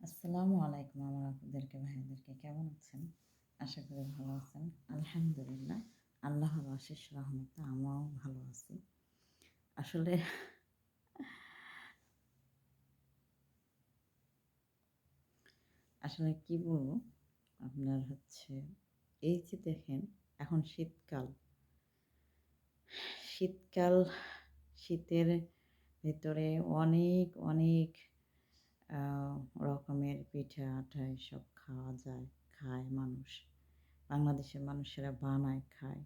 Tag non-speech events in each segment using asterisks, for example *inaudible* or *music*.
আসসালামু আলাইকুম আমার আপনাদেরকে ভাইদেরকে কেমন আছেন? আশা করি ভালো আছেন। আলহামদুলিল্লাহ, আল্লাহর আশিস রহমতে আমরাও ভালো আছি। আসলে আসলে কি বলব? আপনার হচ্ছে, এই যে দেখেন, এখন শীতকাল। শীতকাল, শীতের ভেতরে অনেক অনেক রকমের পিঠা, আঠা এসব খাওয়া যায়, খায় মানুষ। বাংলাদেশের মানুষেরা বানায়, খায়।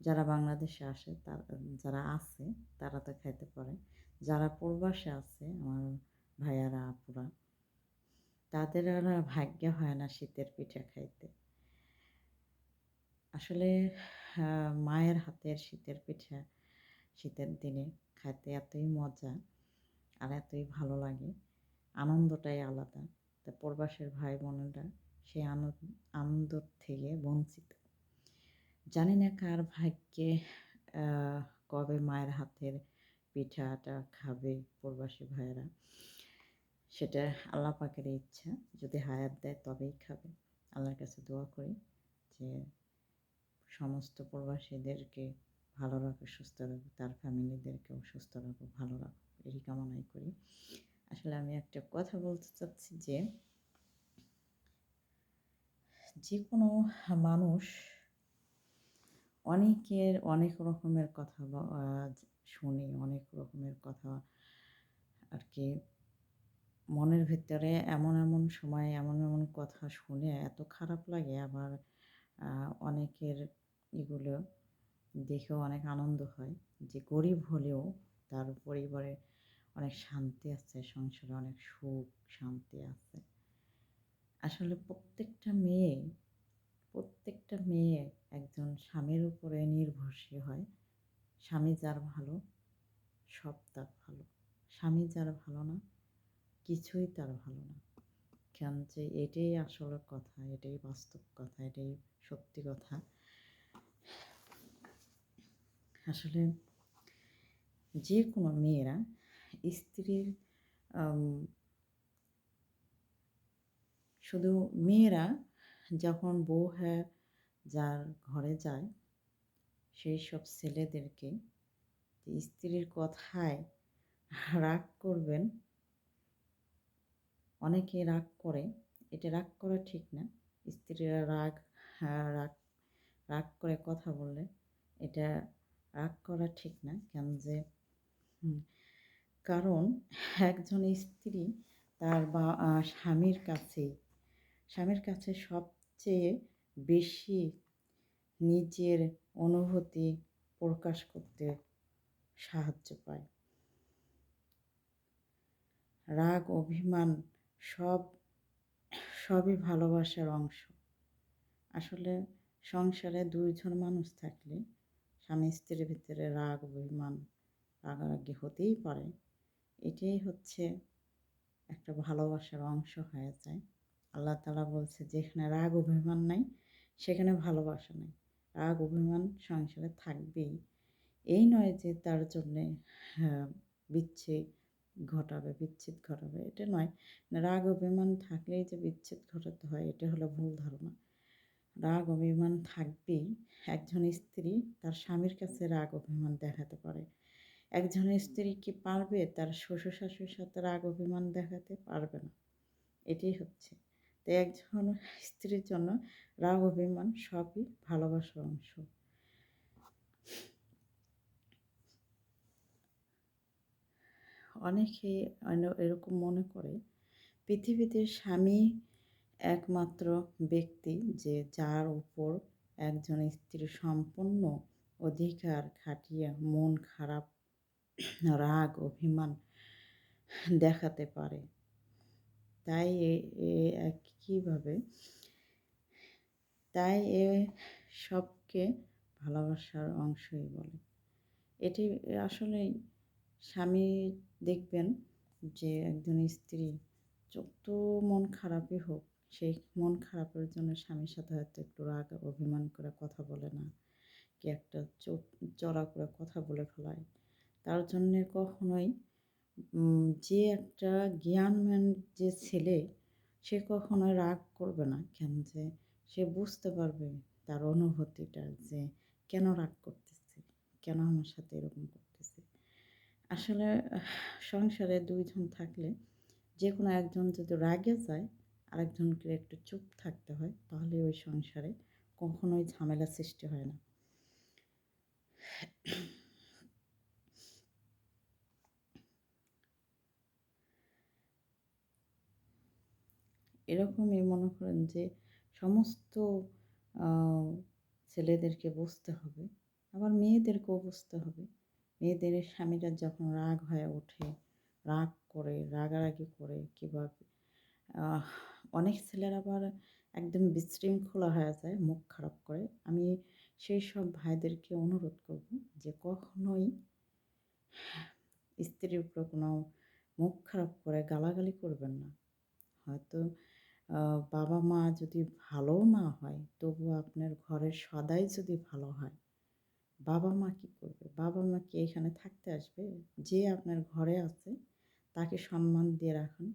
যারা বাংলাদেশে আসে, তার, যারা আছে, তারা তো খাইতে পারে। যারা প্রবাসে আছে, আমার ভাইয়ারা, আপুরা, তাদের আর ভাগ্য হয় না শীতের পিঠা খাইতে। আসলে মায়ের হাতের শীতের পিঠা, শীতের দিনে খাইতে এতই মজা আর এতই ভালো লাগে। আনন্দটাই আলাদা। তা প্রবাসের ভাই বোনেরা সেই আনন্দ থেকে বঞ্চিত। জানি না কার ভাগ্যে কবে মায়ের হাতের পিঠাটা খাবে প্রবাসী ভাইয়েরা। সেটা আল্লাহ পাকের ইচ্ছা। যদি হায়াত দেয় তবেই খাবে। আল্লাহর কাছে দোয়া করি যে সমস্ত প্রবাসীদেরকে ভালো রাখো সুস্থ রাখো তার ফ্যামিলিদেরকেও সুস্থ রাখো ভালো রাখো এই কামনাই করি। আসলে আমি একটা কথা বলতে চাচ্ছি যে যে কোনো মানুষ অনেকের অনেক রকমের কথা শুনি, অনেক রকমের কথা আর কি। মনের ভিতরে এমন এমন সময় এমন এমন কথা শুনে এত খারাপ লাগে আবার অনেকের এগুলো দেখেও অনেক আনন্দ হয় যে গরিব হলেও তার পরিবারে অনেক শান্তি আছে সংসারে, অনেক সুখ, শান্তি আছে। আসলে প্রত্যেকটা মেয়ে প্রত্যেকটা মেয়ে একজন স্বামীর উপরে নির্ভরশীল হয়। স্বামী যার ভালো, সব তার ভালো। স্বামী যার ভালো না, কিছুই তার ভালো না। কেন যে এটাই আসলে কথা, এটাই বাস্তব কথা, এটাই সত্যি কথা। আসলে যে কোনো মেয়েরা স্ত্রীর শুধু মেয়েরা যখন বউ হ্যাঁ যার ঘরে যায় সেই সব ছেলেদেরকে স্ত্রীর কথায় রাগ করবেন অনেকে রাগ করে এটা রাগ করা ঠিক না। স্ত্রীরা রাগ হ্যাঁ, রাগ রাগ করে কথা বললে এটা রাগ করা ঠিক না। কেন যে কারণ একজন স্ত্রী তার বা স্বামীর কাছে স্বামীর কাছে সবচেয়ে বেশি নিজের অনুভূতি প্রকাশ করতে সাহায্য পায়। রাগ, অভিমান সব, সবই ভালোবাসার অংশ। আসলে সংসারে দুইজন মানুষ থাকলে স্বামী স্ত্রীর ভিতরে রাগ, অভিমান, রাগারাগি হতেই পারে। এটাই হচ্ছে একটা ভালোবাসার অংশ হয়ে যায়। আল্লাহ তালা বলছে যেখানে রাগ অভিমান নাই সেখানে ভালোবাসা নেই। রাগ অভিমান সংসারে থাকবেই। এই নয় যে তার জন্যে হ্যাঁ, বিচ্ছেদ ঘটাবে বিচ্ছেদ ঘটাবে। এটা নয়। রাগ অভিমান থাকলেই যে বিচ্ছেদ ঘটাতে হয় এটা হলো ভুল ধারণা। রাগ অভিমান থাকবেই। একজন স্ত্রী তার স্বামীর কাছে রাগ অভিমান দেখাতে পারে। একজন স্ত্রী কি পারবে তার শ্বশুর শাশুড়ির সাথে রাগ অভিমান দেখাতে? পারবে না। এটাই হচ্ছে। তো একজন স্ত্রীর জন্য রাগ, অভিমান সবই ভালোবাসার অংশ। অনেকে এরকম মনে করে, পৃথিবীতে স্বামী একমাত্র ব্যক্তি যে যার উপর একজন স্ত্রী সম্পূর্ণ অধিকার খাটিয়ে মন খারাপ *clears throat* রাগ, অভিমান দেখাতে পারে। তাই এ কীভাবে? তাই এ সবকে ভালোবাসার অংশই বলে। এটি আসলে স্বামী দেখবেন যে একজন স্ত্রী যত মন খারাপই হোক, সেই মন খারাপের জন্য স্বামীর সাথে হয়তো একটু রাগ, অভিমান করে কথা বলে না। কি একটা চোখ, চড়া করে কথা বলে ফেলায়। তার জন্যে কখনোই যে একটা জ্ঞানম্যান যে ছেলে, সে কখনো রাগ করবে না কেন যে সে বুঝতে পারবে তার অনুভূতিটা যে কেন রাগ করতেছে, কেন আমার সাথে এরকম করতেছে। আসলে সংসারে দুইজন থাকলে যে কোনো একজন যদি রাগে যায়, আরেকজনকে একটু চুপ থাকতে হয়, তাহলে ওই সংসারে কখনোই ঝামেলা সৃষ্টি হয় না। এরকমই মনে করেন যে সমস্ত ছেলেদেরকে বুঝতে হবে। আবার মেয়েদেরকেও বুঝতে হবে। মেয়েদের স্বামীরা যখন রাগ হয়ে ওঠে, রাগ করে, রাগারাগি করে কিংবা অনেক ছেলেরা আবার একদম বিশৃঙ্খলা হয়ে যায়, মুখ খারাপ করে। আমি সেই সব ভাইদেরকে অনুরোধ করব যে কখনোই স্ত্রীর উপরে কোনো মুখ খারাপ করে গালাগালি করবেন না। হয়তো বাবা মা যদি ভালোও না হয় তবু আপনার ঘরের সদাই যদি ভালো হয় বাবা মা কী করবে? বাবা মা কি এখানে থাকতে আসবে? যে আপনার ঘরে আছে, তাকে সম্মান দিয়ে রাখুন।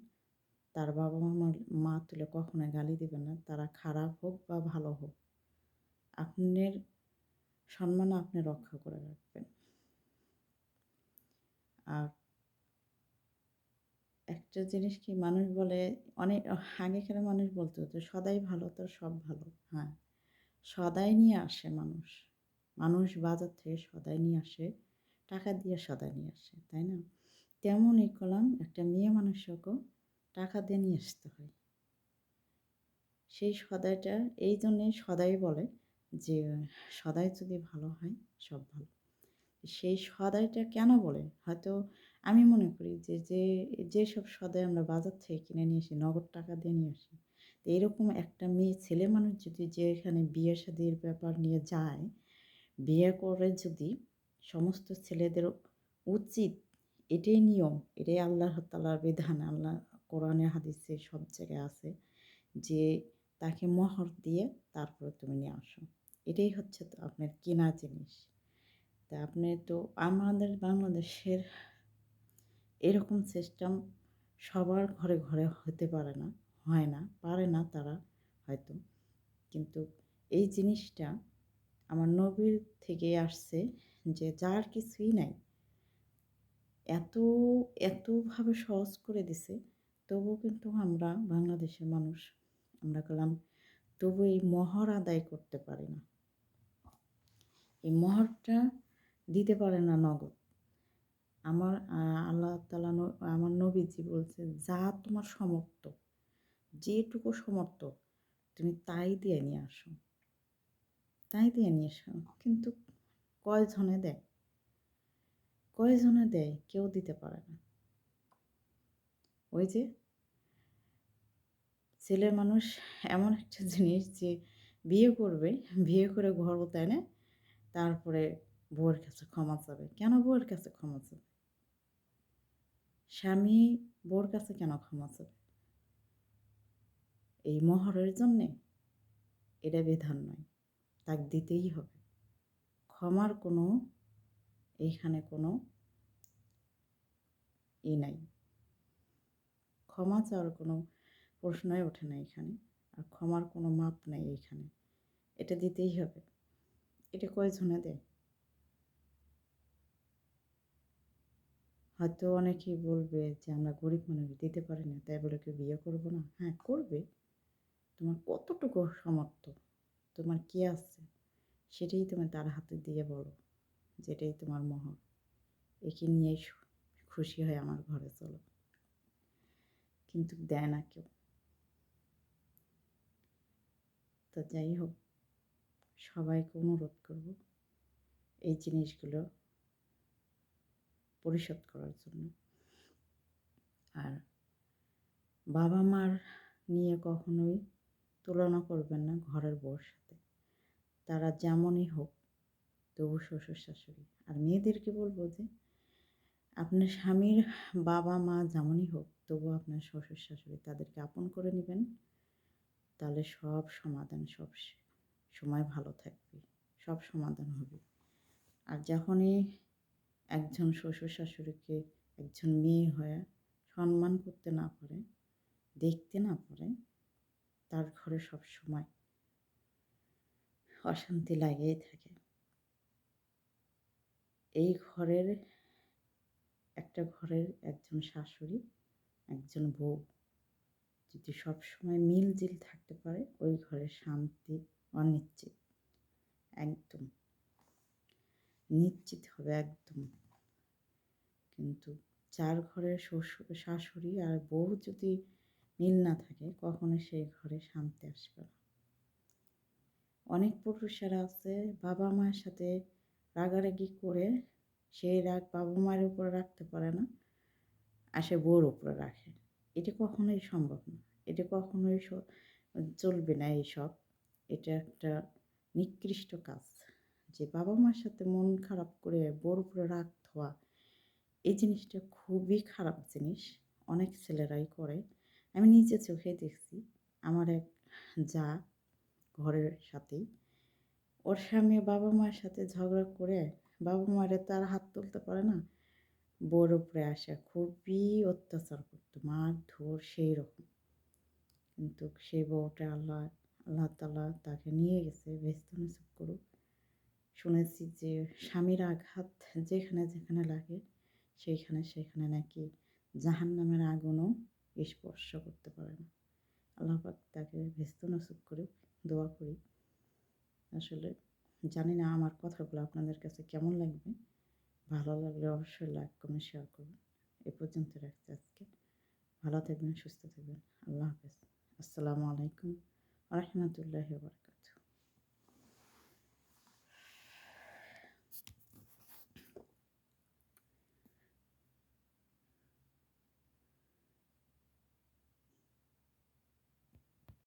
তার বাবা মা মা তুলে কখনো গালি দেবেন না। তারা খারাপ হোক বা ভালো হোক, আপনার সম্মান আপনি রক্ষা করে রাখবেন আর একটা জিনিস কি মানুষ বলে, অনেক আগেকার মানুষ বলতো যে সদাই ভালো তো সব ভালো। হ্যাঁ সদাই নিয়ে আসে মানুষ। মানুষ বাজার থেকে সদাই নিয়ে আসে, টাকা দিয়ে সদাই নিয়ে আসে, তাই না? তেমনই কলাম একটা মেয়ে মানুষকেও টাকা দিয়ে নিয়ে আসতে হয়। সেই সদাইটা, এই জন্যে সদাই বলে যে, সদাই যদি ভালো হয়, সব ভালো। সেই সদাইটা কেন বলে? হয়তো আমি মনে করি যে যে, যেসব সদাই আমরা বাজার থেকে কিনে নিয়ে আসি, নগদ টাকা দিয়ে নিয়ে আসি, তো এরকম একটা মেয়ে, ছেলে মানুষ যদি যে এখানে বিয়ে শাদির ব্যাপার নিয়ে যায়, বিয়ে করে যদি সমস্ত ছেলেদের উচিত এটাই নিয়ম, এটাই আল্লাহ তালার বিধান, আল্লাহ কোরআনে, হাদিসে সব জায়গায় আছে যে, তাকে মহর দিয়ে তারপরে তুমি নিয়ে আসো। এটাই হচ্ছে তো আপনার কেনা জিনিস। তা আপনি তো আমাদের বাংলাদেশের এরকম সিস্টেম সবার ঘরে ঘরে হতে পারে না, হয় না, পারে না তারা হয়তো। কিন্তু এই জিনিসটা আমার নবীর থেকে আসছে যে যার কিছুই নাই, এত, এতভাবে সহজ করে দিছে তবু কিন্তু আমরা বাংলাদেশের মানুষ, আমরা গেলাম তবু এই মহর আদায় করতে পারি না। এই মহরটা দিতে পারে না নগদ। আমার আল্লাহ তালা আমার নবীজি বলছে যা তোমার সমর্থ যেটুকু সমর্থ তুমি তাই দিয়ে নিয়ে আসো। তাই দিয়ে নিয়ে আসো। কিন্তু কয়জনে দেয়? কয়জনে দেয়? কেউ দিতে পারে না। ওই যে ছেলে মানুষ এমন একটা জিনিস যে বিয়ে করবে, বিয়ে করে ঘর তাই না, তারপরে বউয়ের কাছে ক্ষমা চাবে। কেন বউয়ের কাছে ক্ষমা চাবে? স্বামী বোর কাছে কেন ক্ষমা চাবে? এই মহরের জন্যে এটা বিধান নয়, তাকে দিতেই হবে। ক্ষমার কোনো, এইখানে কোনো ই নাই। ক্ষমা চাওয়ার কোনো প্রশ্নই ওঠে না এখানে, আর ক্ষমার কোনো মাপ নাই এইখানে এটা দিতেই হবে। এটা কয়জনে দেয়? হয়তো অনেকেই বলবে যে, আমরা গরিব মানুষ, দিতে পারি না। তাই বলে কেউ বিয়ে করব না? হ্যাঁ করবে। তোমার কতটুকু সামর্থ্য, তোমার কী আছে, সেটাই তুমি তার হাতে দিয়ে বলো, যেটাই তোমার মহর একে নিয়েই খুশি হয় আমার ঘরে চলো। কিন্তু দেয় না কেউ। তো যাই হোক, সবাইকে অনুরোধ করব, এই জিনিসগুলো পরিশোধ করার জন্য। আর বাবা মার নিয়ে কখনোই তুলনা করবেন না ঘরের বউর সাথে। তারা যেমনই হোক তবু শ্বশুর শাশুড়ি। আর মেয়েদেরকে বলব যে, আপনার স্বামীর বাবা মা যেমনই হোক তবু আপনার শ্বশুর শাশুড়ি তাদেরকে আপন করে নেবেন, তাহলে সব সমাধান, সব সময় ভালো থাকবে, সব সমাধান হবে। আর যখনই একজন শ্বশুর শাশুড়িকে একজন মেয়ে হয়ে সম্মান করতে না পারে, দেখতে না পারে, তার ঘরে সব সময় অশান্তি লাগেই থাকে। এই ঘরের, একটা ঘরের একজন শাশুড়ি, একজন বউ যদি সব সময় মিলজিল থাকতে পারে, ওই ঘরে শান্তি অনিশ্চিত, একদম নিশ্চিত হবে, একদম। কিন্তু যার ঘরে শ্বশুর শাশুড়ি আর বউ যদি মিল না থাকে, কখনো সেই ঘরে শান্তি আসবে না। অনেক পুরুষেরা আছে, বাবা মায়ের সাথে রাগারাগি করে সেই রাগ বাবা মায়ের উপরে রাখতে পারে না আর সে বউর উপরে রাখে। এটা কখনোই সম্ভব না। এটা কখনোই চলবে না এইসব। এটা একটা নিকৃষ্ট কাজ। যে বাবা মার সাথে মন খারাপ করে বউর উপরে রাগ ধোয়া এই জিনিসটা খুবই খারাপ জিনিস। অনেক ছেলেরাই করে। আমি নিজে চোখে দেখছি। আমার এক যা ঘরের সাথেই। ওর স্বামী বাবা মায়ের সাথে ঝগড়া করে বাবা মায়ের তার হাত তুলতে পারে না। বউর উপরে আসে। খুবই অত্যাচার করতো। মার ধর সেই রকম। কিন্তু সেই বউটা আল্লাহ আল্লাহ তালা তাকে নিয়ে গেছে। ভেস্ত নসিব করুক। শুনেছি যে স্বামীর আঘাত যেখানে যেখানে লাগে। সেইখানে সেখানে নাকি জাহান নামের আগুনও স্পর্শ করতে পারে না। আল্লাহ পাক তাকে ভেস্ত নসিব করুক দোয়া করি। আসলে জানি না আমার কথাগুলো আপনাদের কাছে কেমন লাগবে। ভালো লাগলে অবশ্যই লাইক কমেন্ট শেয়ার করবেন। এ পর্যন্ত রাখছি আজকে। ভালো থাকবেন, সুস্থ থাকবেন। আল্লাহ হাফেজ। আসসালামু আলাইকুম। রহমতুল্লাহ বারকাত